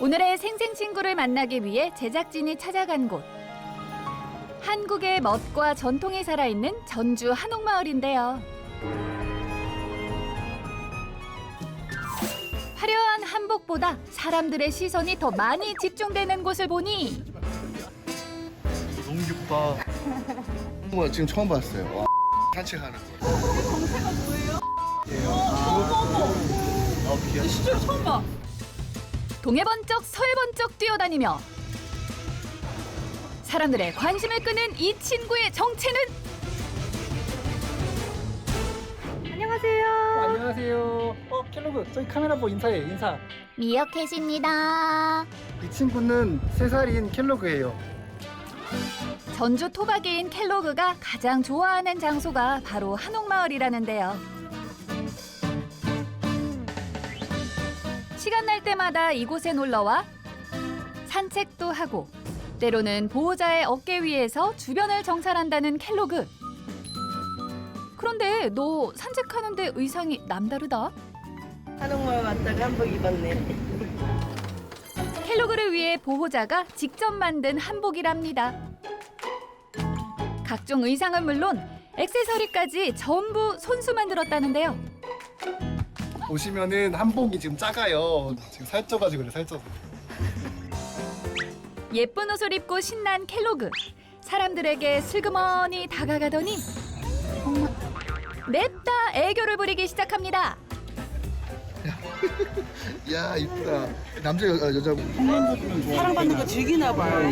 오늘의 생생 친구를 만나기 위해 제작진이 찾아간 곳. 한국의 멋과 전통이 살아있는 전주 한옥마을인데요. 화려한 한복보다 사람들의 시선이 더 많이 집중되는 곳을 보니 너무 귀엽다. 뭐 지금 처음 봤어요. 와, 산책하는 거. 정체가 뭐예요? 아, 귀엽다. 동해 번쩍 서해 번쩍 뛰어다니며 사람들의 관심을 끄는 이 친구의 정체는 안녕하세요. 안녕하세요. 어, 켈로그, 저희 카메라 보고 인사해, 인사. 미어캣입니다. 이 친구는 세살인 켈로그예요. 전주 토박이인 켈로그가 가장 좋아하는 장소가 바로 한옥마을이라는데요. 시간 날 때마다 이곳에 놀러와 산책도 하고 때로는 보호자의 어깨 위에서 주변을 정찰한다는 켈로그. 그런데 너 산책하는데 의상이 남다르다? 한옥마을 왔다가 한복 입었네. 켈로그를 위해 보호자가 직접 만든 한복이랍니다. 각종 의상은 물론 액세서리까지 전부 손수 만들었다는데요. 보시면은 한복이 지금 작아요. 지금 살쪄가지고 그래, 살쪄서. 예쁜 옷을 입고 신난 켈로그. 사람들에게 슬그머니 다가가더니 냅다 애교를 부리기 시작합니다. 야, 이쁘다. 남자 여, 아, 여자 사랑받는 거 즐기나 봐요.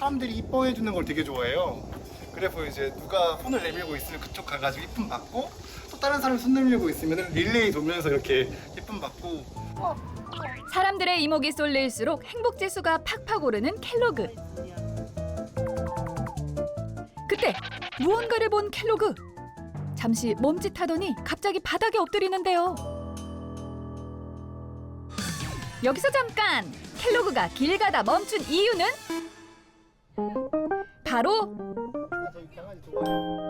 사람들이 이뻐해 주는 걸 되게 좋아해요. 그래서 이제 누가 손을 내밀고 있으면 그쪽 가가지고 이쁨 받고 또 다른 사람이 손 내밀고 있으면 릴레이 돌면서 이렇게 이쁨 받고 사람들의 이목이 쏠릴수록 행복 지수가 팍팍 오르는 켈로그. 그때 무언가를 본 켈로그. 잠시 멈칫하더니 갑자기 바닥에 엎드리는데요. 여기서 잠깐 켈로그가 길 가다 멈춘 이유는 바로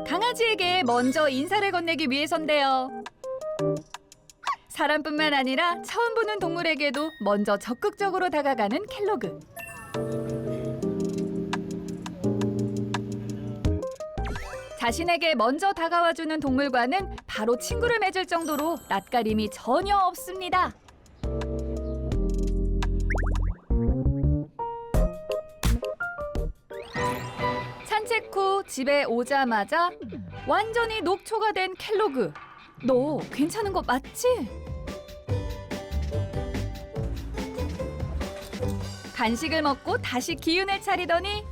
강아지에게 먼저 인사를 건네기 위해서인데요. 사람뿐만 아니라 처음 보는 동물에게도 먼저 적극적으로 다가가는 켈로그. 자신에게 먼저 다가와주는 동물과는 바로 친구를 맺을 정도로 낯가림이 전혀 없습니다. 산책 후 집에 오자마자 완전히 녹초가 된 켈로그. 너 괜찮은 거 맞지? 간식을 먹고 다시 기운을 차리더니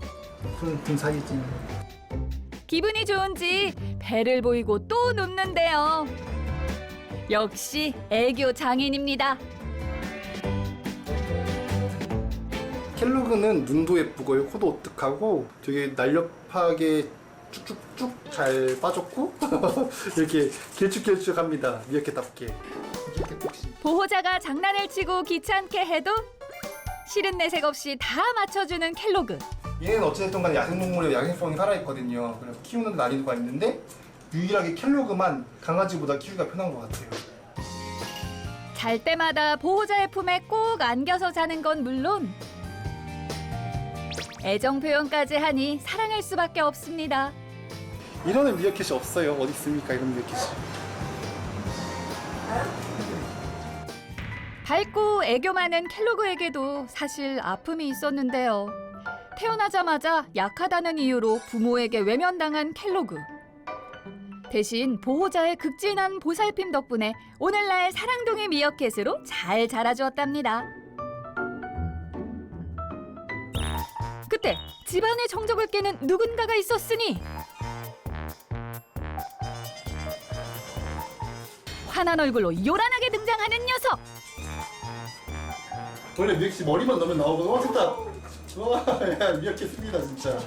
등, 등 사기 찐. 기분이 좋은지 배를 보이고 또 눕는데요. 역시 애교 장인입니다. 켈로그는 눈도 예쁘고요, 코도 오뚝하고 되게 날렵하게 쭉쭉쭉 잘 빠졌고 이렇게 길쭉길쭉합니다. 미역캣답게. 보호자가 장난을 치고 귀찮게 해도 싫은 내색 없이 다 맞춰주는 켈로그. 얘는 어찌됐든 간에 야생동물의 야생성이 살아있거든요. 그래서 키우는 데 난이도가 있는데 유일하게 켈로그만 강아지보다 키우기가 편한 것 같아요. 잘 때마다 보호자의 품에 꼭 안겨서 자는 건 물론 애정 표현까지 하니 사랑할 수밖에 없습니다. 이러는 미어캣이 없어요. 어디 있습니까? 이런 미어캣이. 밝고 애교 많은 켈로그에게도 사실 아픔이 있었는데요. 태어나자마자 약하다는 이유로 부모에게 외면당한 켈로그. 대신 보호자의 극진한 보살핌 덕분에 오늘날 사랑둥이 미어캣으로 잘 자라주었답니다. 때 집안의 정적을 깨는 누군가가 있었으니 환한 얼굴로 요란하게 등장하는 녀석. 원래 미어캣이 머리만 넣으면 나오거든. 와 됐다. 와, 야 미어캣입니다 진짜.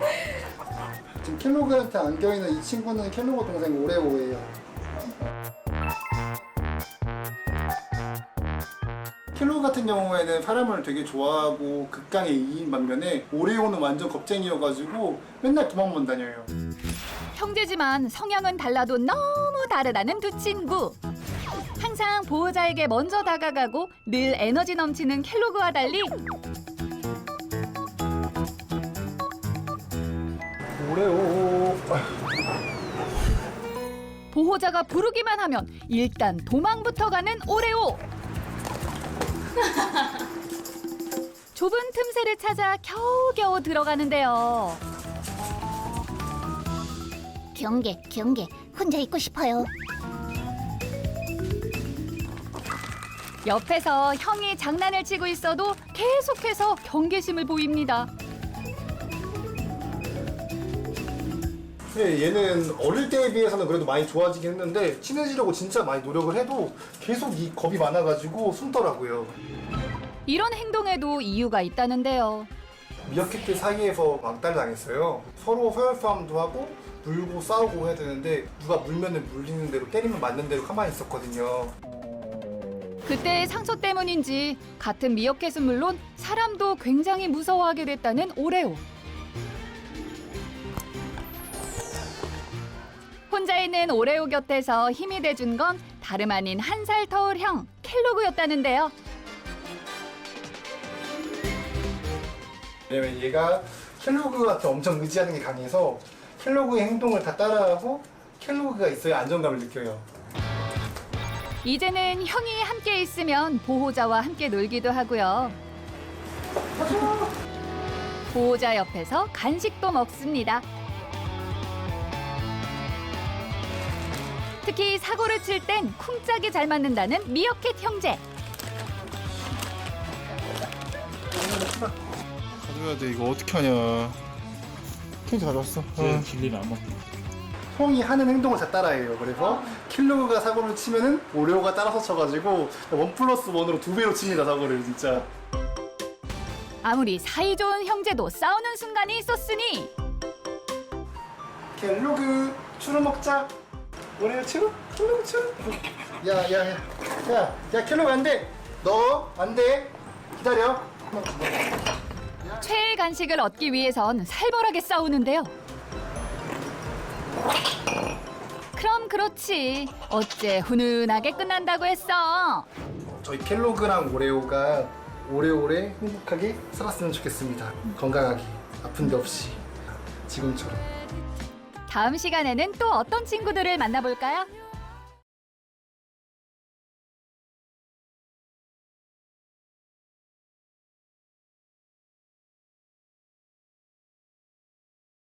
지금 켈로그한테 안겨있는 이 친구는 켈로그 동생 오레오예요. 같은 경우에는 사람을 되게 좋아하고 극강의 이인 반면에 오레오는 완전 겁쟁이여가지고 맨날 도망만 다녀요. 형제지만 성향은 달라도 너무 다르다는 두 친구. 항상 보호자에게 먼저 다가가고 늘 에너지 넘치는 켈로그와 달리 오레오. 보호자가 부르기만 하면 일단 도망부터 가는 오레오. 좁은 틈새를 찾아 겨우겨우 들어가는데요. 경계, 경계. 혼자 있고 싶어요. 옆에서 형이 장난을 치고 있어도 계속해서 경계심을 보입니다. 네, 얘는 어릴 때에 비해서는 그래도 많이 좋아지긴 했는데 친해지려고 진짜 많이 노력을 해도 계속 이 겁이 많아가지고 숨더라고요. 이런 행동에도 이유가 있다는데요. 미어캣 들 사이에서 왕따를 당했어요. 서로 서열싸움도 하고 물고 싸우고 해야 되는데 누가 물면은 물리는 대로 때리면 맞는 대로 가만히 있었거든요. 그때의 상처 때문인지 같은 미어캣은 물론 사람도 굉장히 무서워하게 됐다는 오레오. 있는 오레오 곁에서 힘이 돼준 건 다름 아닌 한 살 터울 형 켈로그였다는데요. 왜냐면 얘가 켈로그한테 엄청 의지하는 게 강해서 켈로그의 행동을 다 따라하고 켈로그가 있어야 안정감을 느껴요. 이제는 형이 함께 있으면 보호자와 함께 놀기도 하고요. 보호자 옆에서 간식도 먹습니다. 특히 사고를 칠 땐 쿵짝이 잘 맞는다는 미어캣 형제. 가져야 돼 이거 어떻게 하냐. 킹 가져왔어. 제 길리는 안 먹고 형이 하는 행동을 다 따라해요. 그래서 킬로그가 사고를 치면은 오레오가 따라서 쳐가지고 원 플러스 원으로 두 배로 칩니다 사고를 진짜. 아무리 사이좋은 형제도 싸우는 순간이 있었으니 켈로그 추루 먹자. 오레오 추루? 켈로그 추루? 야야야 야, 야 켈로그 안 돼. 너 안 돼. 기다려. 최애 간식을 얻기 위해선 살벌하게 싸우는데요. 그럼 그렇지. 어째 훈훈하게 끝난다고 했어. 저희 켈로그랑 오레오가 오래오래 행복하게 살았으면 좋겠습니다. 건강하게 아픈 데 없이 지금처럼. 다음 시간에는 또 어떤 친구들을 만나볼까요?